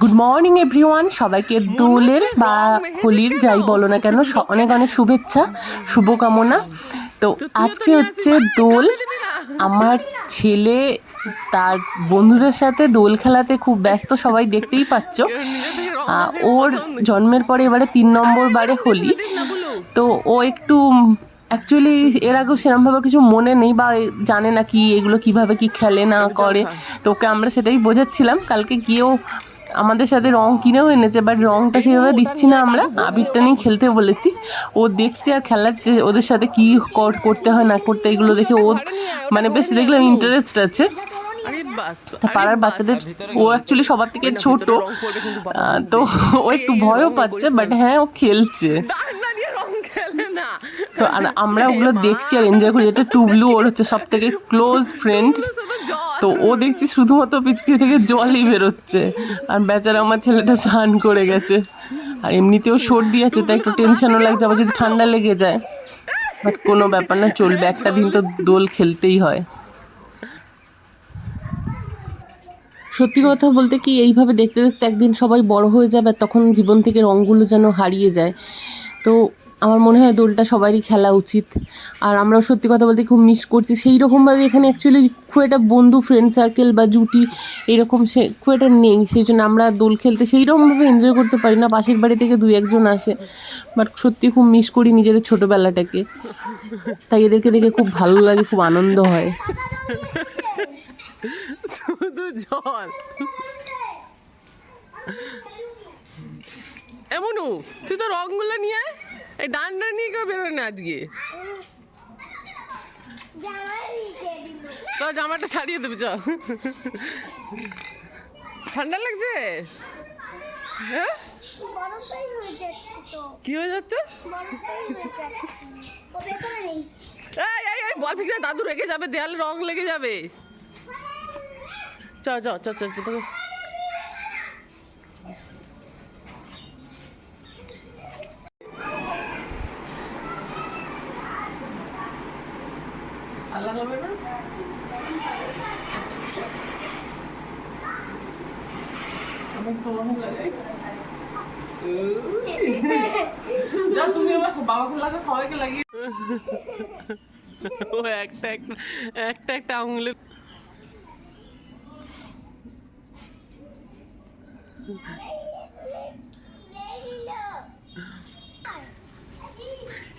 Good morning everyone সবাইকে দোলের বা হোলির যাই বলো না কেন অনেক অনেক শুভেচ্ছা শুভকামনা। তো আজকে হচ্ছে দোল। আমার ছেলে তার বন্ধুদের সাথে দোল খেলাতে খুব ব্যস্ত সবাই দেখতেই পাচ্ছ। ওর জন্মের পরে এবারে তিন নম্বর বারে হোলি। তো ও একটু অ্যাকচুয়ালি এর আগেও সেরকমভাবে কিছু মনে নেই বা জানে না কি এগুলো কীভাবে কি খেলে না করে। তো ওকে আমরা সেটাই বোঝাচ্ছিলাম। কালকে গিয়েও আমাদের সাথে রং কিনেও এনেছে বাট রংটা সেভাবে দিচ্ছি না আমরা। আবিরটা নিয়ে খেলতে বলেছি। ও দেখছে আর খেলাচ্ছে ওদের সাথে কি কর- করতে হয় না করতে এগুলো দেখে ও মানে বেশ দেখলাম ইন্টারেস্ট আছে। পাড়ার বাচ্চাদের ও অ্যাকচুয়ালি সবার থেকে ছোট। তো ও একটু ভয়ও পাচ্ছে বাট হ্যাঁ ও খেলছে। তো আর আমরা ওগুলো দেখছি আর এনজয় করি। যেটা টুবলু ওর হচ্ছে সব থেকে ক্লোজ ফ্রেন্ড তো ও দেখছি শুধুমাত্র পিচকিরি থেকে জলই বেরোচ্ছে। আর বেচারা আমার ছেলেটা স্নান করে গেছে। আর এমনিতেও সর্দি আছে, তাই একটু টেনশনও লাগছে, আবার যদি ঠান্ডা লেগে যায়। বাট কোনো ব্যাপার না, চলবে। একটা দিন তো দোল খেলতেই হয়। সত্যি কথা বলতে কি, এইভাবে দেখতে দেখতে একদিন সবাই বড় হয়ে যাবে তখন জীবন থেকে রঙগুলো যেন হারিয়ে যায়। তো আমার মনে হয় দোলটা সবারই খেলা উচিত। আর আমরাও সত্যি কথা বলতে খুব মিস করছি। সেই রকমভাবে এখানে অ্যাকচুয়ালি খুব একটা বন্ধু ফ্রেন্ড সার্কেল বা জুটি এরকম সে খুব একটা নেই। সেই জন্য আমরা দোল খেলতে সেই রকমভাবে এনজয় করতে পারি না। পাশের বাড়ি থেকে দুই একজন আসে। বাট সত্যি খুব মিস করি নিজেদের ছোটোবেলাটাকে। তাই এদেরকে দেখে খুব ভালো লাগে, খুব আনন্দ হয়। শুধু জল। এমনু তুই তো রংগুলো নিয়ে। এই ডান্ডা নিয়ে কেউ বেরোয় না আজকে। তো জামাটা ছাড়িয়ে দেবে চ ঠান্ডা লাগছে? হ্যাঁ? কি হয়ে যাচ্ছে? বল ফিকরা দাদু রেগে যাবে, দেয়ালে রং লেগে যাবে। চ চ চ চ হবে না? আমার মনে লাগে। যা তুমি আমার বাবাকে লাগা সবাইকে লাগিয়ে ও একটা একটা একটা একটা আঙুলে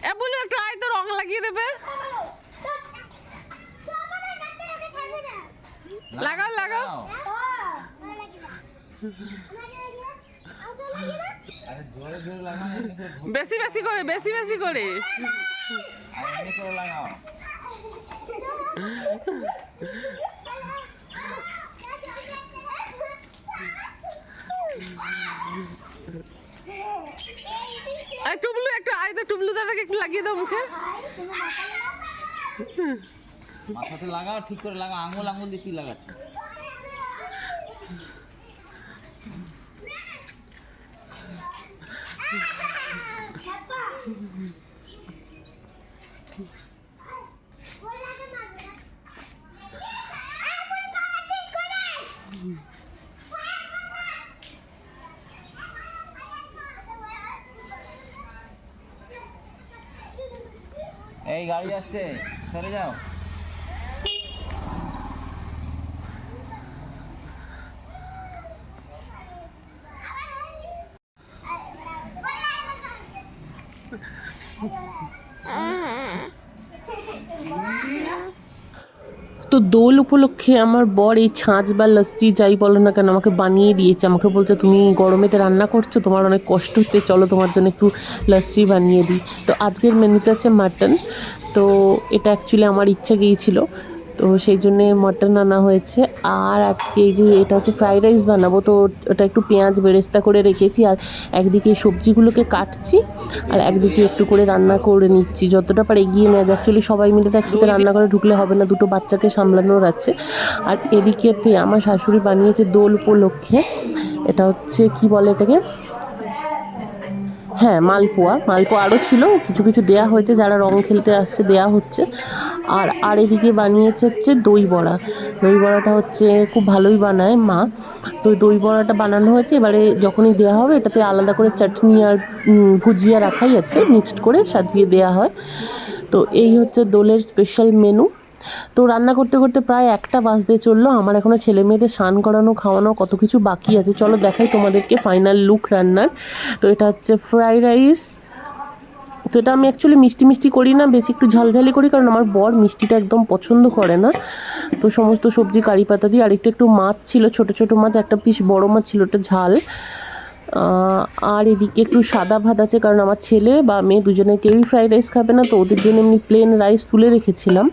এ বলে একটু আয় তো রং লাগিয়ে দেবে। লাগাও লাগাও। ঘুর- বেশি বেশি করে বেশি বেশি করে। টুবলু একটু আয় তো টুবলু দাদাকে একটু লাগিয়ে দাও মুখে। মাথাতে লাগাও ঠিক করে লাগা, আঙুল আঙুল দিয়ে কি লাগাচ্ছ? এই, গাড়ি আসছে। সরে যাও। তো দোল উপলক্ষে আমার বর এই ছাঁচ বা লস্যি যাই বলো না কেন আমাকে বানিয়ে দিয়েছে। আমাকে বলছে, তুমি গরমেতে রান্না করছ, তোমার অনেক কষ্ট হচ্ছে, চলো তোমার জন্য একটু লস্যি বানিয়ে দিই। তো আজকের মেনুতে আছে মাটন। তো এটা অ্যাকচুয়ালি আমার ইচ্ছা গিয়েছিল। তো সেই জন্যে মটন আনা হয়েছে। আর আজকে এই যে এটা হচ্ছে ফ্রাইড রাইস বানাবো, তো ওটা একটু পেঁয়াজ বেরেস্তা করে রেখেছি, আর একদিকে সবজিগুলোকে কাটছি, আর একদিকে একটু করে রান্না করে নিচ্ছি। যতটা পারে এগিয়ে নেওয়া যায় অ্যাকচুয়ালি সবাই মিলে তো একসাথে রান্না করে ঢুকলে হবে না, দুটো বাচ্চাকে সামলানোর আছে। আর এদিকেতে আমার শাশুড়ি বানিয়েছে দোল উপলক্ষে, এটা হচ্ছে কি বলে এটাকে? হ্যাঁ মালপোয়া। মালপোয়া আরও ছিল, কিছু কিছু দেয়া হয়েছে, যারা রং খেলতে আসছে দেয়া হচ্ছে। আর আর এদিকে বানিয়েছে হচ্ছে দই বড়া। দই বড়াটা হচ্ছে খুব ভালোই বানায় মা। তো দই বড়াটা বানানো হয়েছে, এবারে যখনই দেওয়া হবে, এটাতে আলাদা করে চাটনি আর ভুজিয়া রাখাই আছে, মিক্সড করে সাজিয়ে দেওয়া হয়। তো এই হচ্ছে দোলের স্পেশাল মেনু তো রান্না করতে করতে প্রায় একটা বাজতে চলল। আমার এখনও ছেলে মেয়েদের স্নান করানো, খাওয়ানো কত কিছু বাকি আছে। চলো দেখাই তোমাদেরকে ফাইনাল লুক রান্নার। তো এটা হচ্ছে ফ্রাইড রাইস তো এটা আমি অ্যাকচুয়ালি মিষ্টি মিষ্টি করি না, বেশি একটু ঝালঝালি করি, কারণ আমার বর মিষ্টিটা একদম পছন্দ করে না। তো সমস্ত সবজি, কারি পাতা দিয়ে আর একটু মাছ ছিল, ছোট ছোট মাছ, একটা পিস বড় মাছ ছিল, ওটা ঝাল। আর এদিকে একটু সাদা ভাত আছে, কারণ আমার ছেলে বা মেয়ে দুজনে কেউই ফ্রাইড রাইস খাবে না, তো ওদের জন্য এমনি প্লেন রাইস তুলে রেখেছিলাম।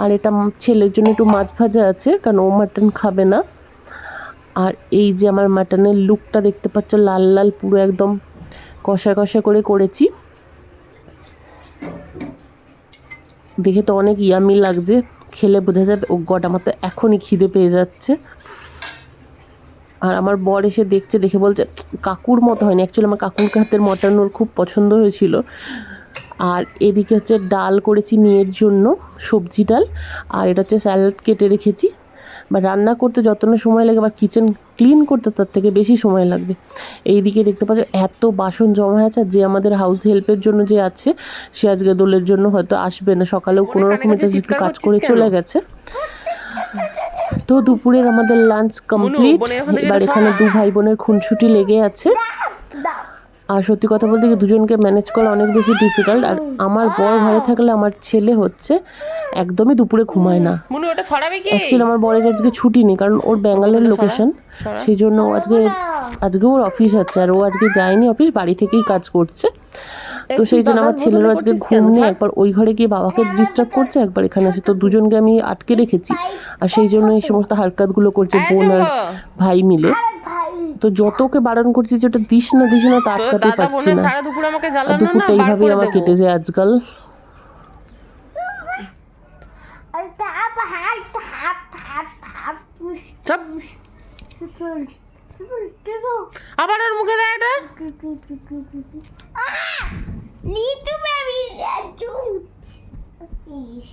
আর এটা ছেলের জন্য একটু মাছ ভাজা আছে, কারণ ও মাটন খাবে না। আর এই যে আমার মাটনের লুকটা দেখতে পাচ্ছ, লাল লাল, পুরো একদম কষা কষা করে করেছি। দেখে তো অনেক ইয়ামি লাগছে, খেলে বোঝা যাবে ও গড, আমার তো এখনই খিদে পেয়ে যাচ্ছে। আর আমার বর এসে দেখছে দেখে বলছে কাকুর মতো হয়নি। অ্যাকচুয়ালি আমার কাকুর হাতের মটন ওর খুব পছন্দ হয়েছিল। আর এদিকে হচ্ছে ডাল করেছি মেয়ের জন্য সবজি ডাল। আর এটা হচ্ছে স্যালাড কেটে রেখেছি। বা রান্না করতে যত না সময় লাগে বা কিচেন ক্লিন করতে তার থেকে বেশি সময় লাগবে। এইদিকে দেখতে পাচ্ছ এত বাসন জমা আছে আর যে আমাদের হাউস হেল্পের জন্য যে আছে সে আজকে দোলের জন্য হয়তো আসবে না। সকালেও কোনো রকমের জাস্ট একটু কাজ করে চলে গেছে। তো দুপুরের আমাদের লাঞ্চ কমপ্লিট এবার এখানে দু ভাই বোনের খুনসুটি লেগে আছে। আর সত্যি কথা বলতে কি দুজনকে ম্যানেজ করা অনেক বেশি ডিফিকাল্ট আর আমার বড় ঘরে থাকলে আমার ছেলে হচ্ছে একদমই দুপুরে ঘুমায় না। অ্যাকচুয়ালি আমার বরের আজকে ছুটি নেই কারণ ওর ব্যাঙ্গালোর লোকেশন সেই জন্য ও আজকে আজকে ওর অফিস আছে। আর ও আজকে যায়নি অফিস বাড়ি থেকেই কাজ করছে। তো সেই জন্য আমার ছেলেরও আজকে ঘুম নেই একবার ওই ঘরে গিয়ে বাবাকে ডিস্টার্ব করছে একবার এখানে আসে তো দুজনকে আমি আটকে রেখেছি। আর সেই জন্য এই সমস্ত হারকাতগুলো করছে বোন আর ভাই মিলে। তো যত ওকে বারণ করছি যে ওটা দিস না দিস না তা আটকাতে পারছি না। দুপুরটা এইভাবেই আমার কেটে যায় আজকাল। আবার ওর মুখে দেয় এটা লিটু বেবি জুট ইস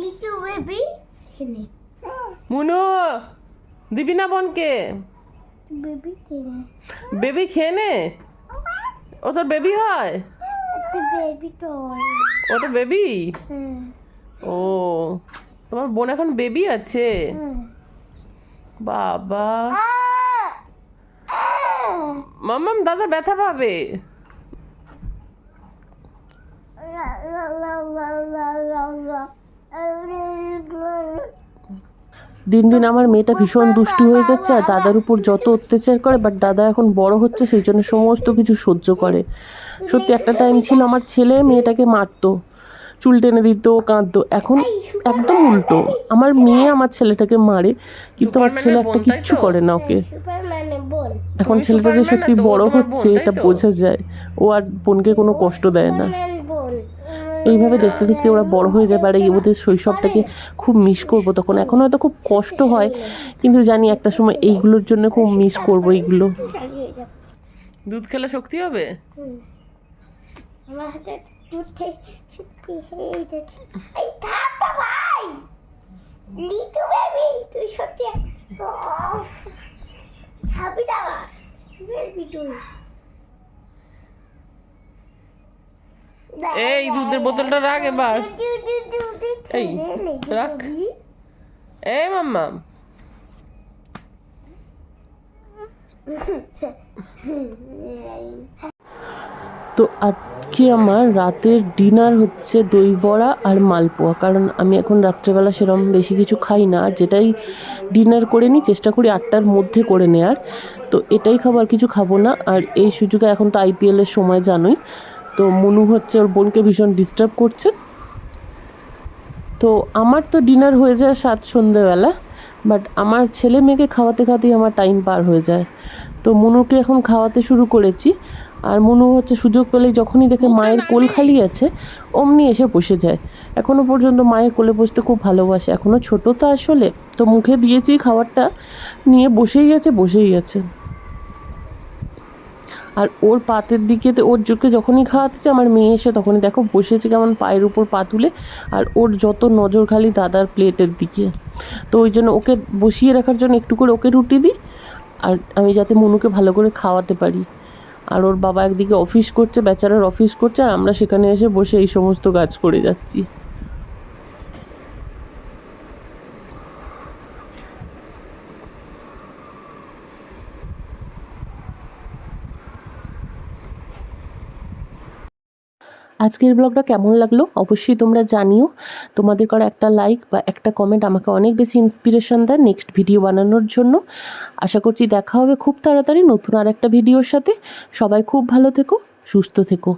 লিটু বেবি খেলে মুনু দিবি না বোনকে? বেবি খেলে বেবি খেয়ে নে। ও তোর বেবি হয়? টয় ওটা বেবি ও তোমার বোন এখন বেবি আছে? বাবা। মাম্মাম দাদা ব্যথা পাবে। দিন দিন আমার মেয়েটা ভীষণ দুষ্টু হয়ে যাচ্ছে আর দাদার উপর যত অত্যাচার করে বাট দাদা এখন বড় হচ্ছে সেই জন্য সমস্ত কিছু সহ্য করে। সত্যি একটা টাইম ছিল আমার ছেলে মেয়েটাকে মারতো চুল টেনে দিত কাঁদতো। এখন একদম উল্টো। আমার মেয়ে আমার ছেলেটাকে মারে কিন্তু আমার ছেলে একটা কিচ্ছু করে না ওকে। এখন ছেলেটা যে সত্যি বড় হচ্ছে এটা বোঝা যায়। ও আর বোনকে কোনো কষ্ট দেয় না। এইভাবে দেখতে দেখতে ওরা বড় হয়ে যাবে আর এই ওদের শৈশবটাকে খুব মিস করব তখন। এখন হয়তো খুব কষ্ট হয় কিন্তু জানি একটা সময় এইগুলোর জন্য খুব মিস করব এইগুলো। দুধ খেলে শক্তি হবে? আমার হাতে দুধে সত্যি হয়ে যাচ্ছে। এই ভাই। লিটু বেবি তুই সত্যি খাবি না বেবি তুই এই দুধের বোতলটা রাখ এবার এই, রাখ। এই মাম্মা তো আজকে আমার রাতের ডিনার হচ্ছে দই বড়া আর মালপোয়া কারণ আমি এখন রাত্রেবেলা সেরকম বেশি কিছু খাই না আর যেটাই ডিনার করে নিই চেষ্টা করি আটটার মধ্যে করে নেওয়ার তো এটাই খাবার কিছু খাব না আর এই সুযোগে এখন তো আইপিএলের সময় জানোই তো মনু হচ্ছে ওর বোনকে ভীষণ ডিস্টার্ব করছে। তো আমার তো ডিনার হয়ে যায় সাত সন্ধেবেলা বাট আমার ছেলে মেয়েকে খাওয়াতে খাওয়াতেই আমার টাইম পার হয়ে যায়। তো মনুকে এখন খাওয়াতে শুরু করেছি আর মনু হচ্ছে সুযোগ পেলেই যখনই দেখে মায়ের কোল খালি আছে অমনি এসে বসে যায়। এখনও পর্যন্ত মায়ের কোলে বসতে খুব ভালোবাসে এখনও ছোট তো আসলে তো মুখে দিয়েছি খাবারটা নিয়ে বসেই আছে বসেই আছে। আর ওর পাতের দিকে তো ওর চোখে যখনই খাওয়াতেছে, আমার মেয়ে এসে তখনই দেখো বসেছে কেমন পায়ের উপর পা তুলে, আর ওর যত নজর খালি দাদার প্লেটের দিকে। তো ওই জন্য ওকে বসিয়ে রাখার জন্য একটু করে ওকে রুটি দিই, আর আমি যাতে মনুকে ভালো করে খাওয়াতে পারি। আর ওর বাবা একদিকে অফিস করছে, বেচারার অফিস করছে, আর আমরা সেখানে এসে বসে এই সমস্ত কাজ করে যাচ্ছি। আজকের ব্লগটা কেমন লাগল? অবশ্যই তোমরা জানিও। তোমাদের করা একটা লাইক বা একটা কমেন্ট আমাকে অনেক বেশি ইন্সপিরেশন দেয় নেক্সট ভিডিও বানানোর জন্য। আশা করছি দেখা হবে খুব তাড়াতাড়ি নতুন আর একটা ভিডিওর সাথে। সবাই খুব ভালো থেকো, সুস্থ থেকো।